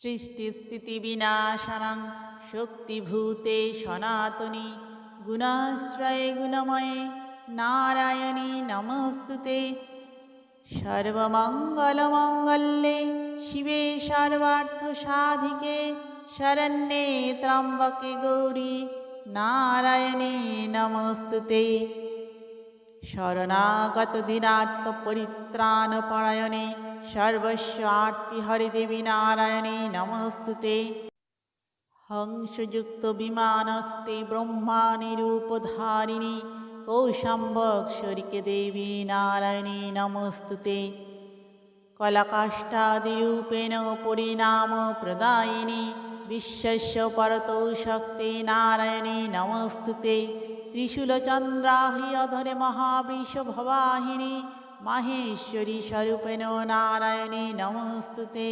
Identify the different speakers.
Speaker 1: সৃষ্টিস্থিতিবিনাশানাং শক্তিভূতে সনাতনী গুণাশ্রয়ে গুণময়ে নারায়ণী নমস্তুতে। সর্বমঙ্গলমঙ্গলে শিবে সর্বার্থসাধিকে শরণ্যে ত্র্যম্বকে গৌরী নারায়ণী নমস্তুতে। শরণাগত দিনার্থ পরিত্রাণ পরায়ণে সর্বস্ব আর্তি হরিদেবী নারায়ণী নমস্তুতে। হংসযুক্ত বিমানস্তে ব্রহ্মাণী রূপধারিণী কৌশম্বক্ষরিকে দেবী নারায়ণী নমস্তুতে। কলাকাষ্টাদিরূপেণ পরিণাম প্রদায়িনী বিশ্বস্য পরতৌ শক্তি নারায়ণী নমস্তুতে। ত্রিশূলচন্দ্রাহি অধরে মহাবৃষ ভবাহিনী মাহেশ্বরী স্বরূপেণ নারায়ণী নমস্তুতে